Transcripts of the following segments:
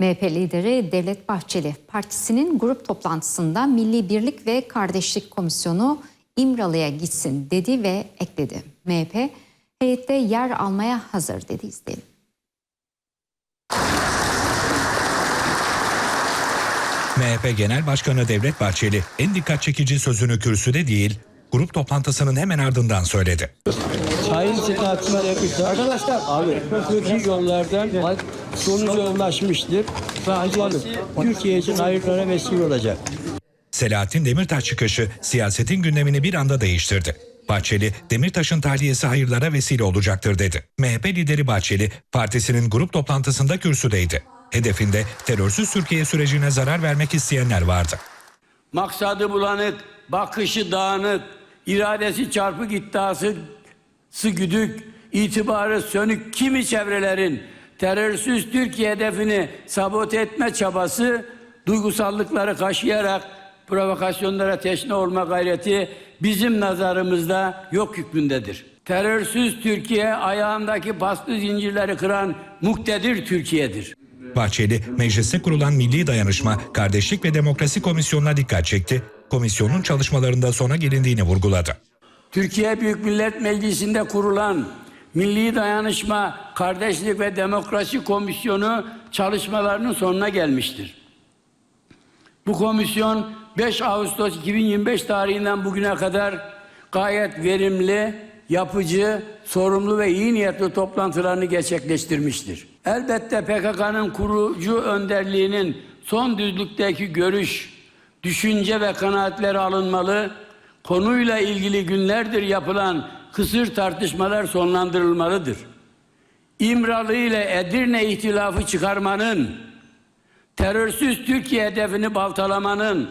MHP lideri Devlet Bahçeli partisinin grup toplantısında Milli Birlik ve Kardeşlik Komisyonu İmralı'ya gitsin dedi ve ekledi. MHP heyette yer almaya hazır dedi izleyelim. MHP Genel Başkanı Devlet Bahçeli en dikkat çekici sözünü kürsüde değil, grup toplantısının hemen ardından söyledi. Sayın Selahattin yakıştı. Arkadaşlar abi Türkiye yollardan sonuca ulaşmıştır. Ve Türkiye için hayırlara vesile olacak. Selahattin Demirtaş çıkışı siyasetin gündemini bir anda değiştirdi. Bahçeli, Demirtaş'ın tahliyesi hayırlara vesile olacaktır dedi. MHP lideri Bahçeli, partisinin grup toplantısında kürsüdeydi. Hedefinde terörsüz Türkiye sürecine zarar vermek isteyenler vardı. maksadı bulanık, bakışı dağınık, iradesi çarpık iddiası sı güdük, itibarı sönük kimi çevrelerin terörsüz Türkiye hedefini sabote etme çabası duygusallıkları kaşıyarak provokasyonlara teşne olma gayreti bizim nazarımızda yok hükmündedir. Terörsüz Türkiye ayağındaki paslı zincirleri kıran muktedir Türkiye'dir. Bahçeli, mecliste kurulan Milli Dayanışma, Kardeşlik ve Demokrasi Komisyonu'na dikkat çekti. Komisyonun çalışmalarında sona gelindiğini vurguladı. Türkiye Büyük Millet Meclisi'nde kurulan Milli Dayanışma, Kardeşlik ve Demokrasi Komisyonu çalışmalarının sonuna gelmiştir. Bu komisyon 5 Ağustos 2025 tarihinden bugüne kadar gayet verimli, yapıcı, sorumlu ve iyi niyetli toplantılarını gerçekleştirmiştir. Elbette PKK'nın kurucu önderliğinin son düzlükteki görüş, düşünce ve kanaatleri alınmalı, konuyla ilgili günlerdir yapılan kısır tartışmalar sonlandırılmalıdır. İmralı ile Edirne ihtilafı çıkarmanın, terörsüz Türkiye hedefini baltalamanın,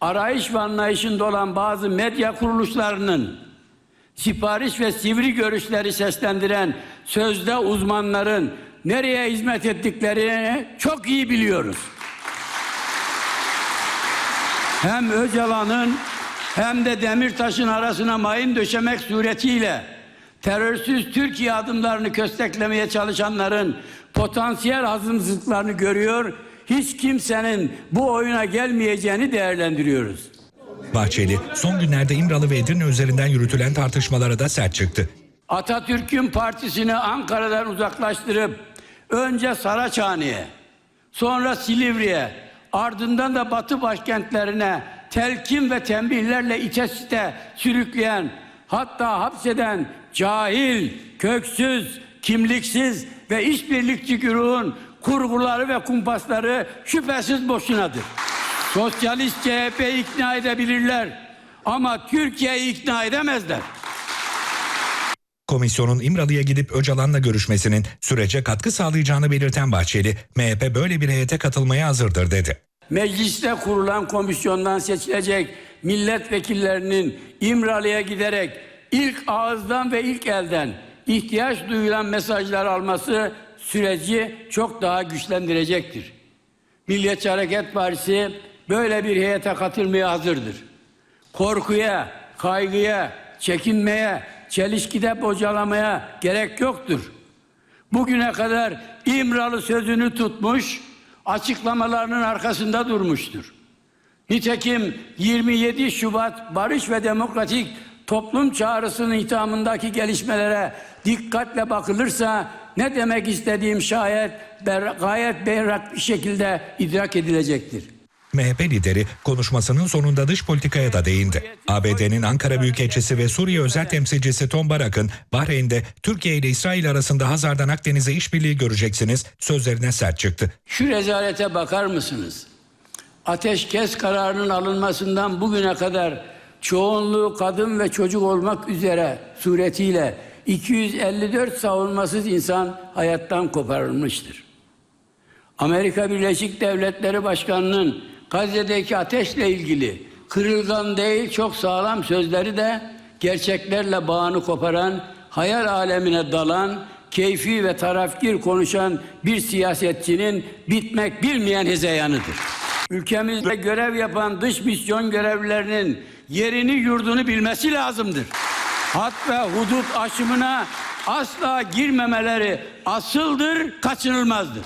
arayış ve anlayışında olan bazı medya kuruluşlarının, sipariş ve sivri görüşleri seslendiren sözde uzmanların nereye hizmet ettiklerini çok iyi biliyoruz. Hem Öcalan'ın hem de Demirtaş'ın arasına mayın döşemek suretiyle terörsüz Türkiye adımlarını kösteklemeye çalışanların potansiyel hazımsızlıklarını görüyor, hiç kimsenin bu oyuna gelmeyeceğini değerlendiriyoruz. Bahçeli, son günlerde İmralı ve Edirne üzerinden yürütülen tartışmalara da sert çıktı. Atatürk'ün partisini Ankara'dan uzaklaştırıp önce Saraçhane'ye, sonra Silivri'ye, ardından da Batı başkentlerine telkin ve tembihlerle içe site sürükleyen, hatta hapseden cahil, köksüz, kimliksiz ve işbirlikçi güruhun kurguları ve kumpasları şüphesiz boşunadır. Sosyalist CHP ikna edebilirler ama Türkiye'yi ikna edemezler. Komisyonun İmralı'ya gidip Öcalan'la görüşmesinin sürece katkı sağlayacağını belirten Bahçeli, MHP böyle bir heyete katılmaya hazırdır dedi. Mecliste kurulan komisyondan seçilecek milletvekillerinin İmralı'ya giderek ilk ağızdan ve ilk elden ihtiyaç duyulan mesajlar alması süreci çok daha güçlendirecektir. Milliyetçi Hareket Partisi böyle bir heyete katılmaya hazırdır. Korkuya, kaygıya, çekinmeye, çelişkide bocalamaya gerek yoktur. Bugüne kadar İmralı sözünü tutmuş, açıklamalarının arkasında durmuştur. Nitekim 27 Şubat Barış ve Demokratik Toplum Çağrısı'nın hitamındaki gelişmelere dikkatle bakılırsa ne demek istediğim şayet gayet berrak bir şekilde idrak edilecektir. MHP lideri konuşmasının sonunda dış politikaya da değindi. ABD'nin Ankara Büyükelçisi ve Suriye özel temsilcisi Tom Barak'ın Bahreyn'de Türkiye ile İsrail arasında Hazar'dan Akdeniz'e işbirliği göreceksiniz sözlerine sert çıktı. Şu rezalete bakar mısınız? Ateşkes kararının alınmasından bugüne kadar çoğunluğu kadın ve çocuk olmak üzere suretiyle 254 savunmasız insan hayattan koparılmıştır. Amerika Birleşik Devletleri Başkanı'nın Gazze'deki ateşle ilgili kırılgan değil çok sağlam sözleri de gerçeklerle bağını koparan, hayal alemine dalan, keyfi ve tarafgir konuşan bir siyasetçinin bitmek bilmeyen hezeyanıdır. Ülkemizde görev yapan dış misyon görevlilerinin yerini yurdunu bilmesi lazımdır. Hat ve hudut aşımına asla girmemeleri asıldır, kaçınılmazdır.